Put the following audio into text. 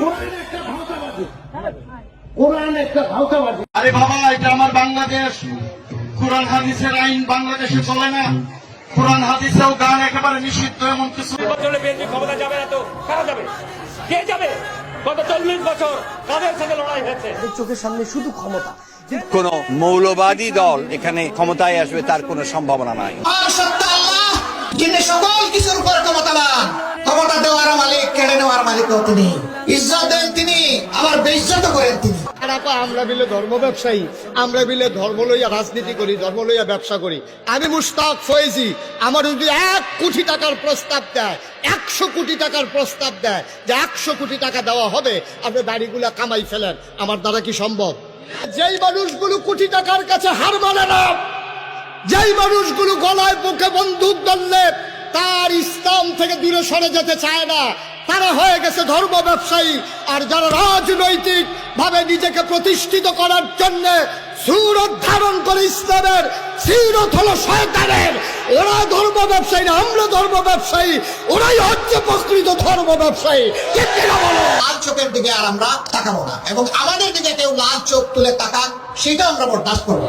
কোরআন একটা ভাওতাবাজি। কোরআন একটা ভাওতাবাজি। আরে বাবা এটা আমার বাংলাদেশ। কোরআন হাদিসের আইন বাংলাদেশে চলে না। কোরআন হাদিসেও গান একেবারে নিষিদ্ধ এমন কিছু। বছরে বিএনপি ক্ষমতা যাবে না তো? কারা যাবে? কে যাবে? গত চল্লিশ বছর কাদের সাথে লড়াই হয়েছে? চোখের সামনে শুধু ক্ষমতা। কোন মৌলবাদী দল এখানে ক্ষমতায় আসবে তার কোনো সম্ভাবনা নাই। সকল কিছুর উপর ক্ষমতাবান। ধর্ম লইয়া রাজনীতি করি, ধর্ম লইয়া ব্যবসা করি। আমি মুস্তাক ফয়েজি, আমার যদি এক কোটি টাকার প্রস্তাব দেয়, একশো কোটি টাকার প্রস্তাব দেয় যে একশো কোটি টাকা দেওয়া হবে, আপনি বাড়িগুলা কামাই ফেলেন। আমার দ্বারা কি সম্ভব? যেই মানুষগুলো কোটি টাকার কাছে হার মানে না, যেই মানুষগুলো গলায় বুকে বন্দুক ধরলে তার ইসলাম থেকে দূরে সরে যেতে চায় না। তারা হয়ে গেছে ধর্ম ব্যবসায়ী। আর যারা রাজনৈতিক ভাবে নিজেকে প্রতিষ্ঠিত করার জন্য সুরত ধারণ করে ইসলামের, সিরত হলো শয়তানের। ওরা ধর্ম ব্যবসায়ী না, আমরা ধর্ম ব্যবসায়ী। ওরাই হচ্ছে প্রকৃত ধর্ম ব্যবসায়ী। লাল চোখের দিকে আর আমরা তাকাবো না। এবং আমাদের দিকে কেউ লাল চোখ তুলে তাকাক, সেটা আমরা বরদাস্ত করব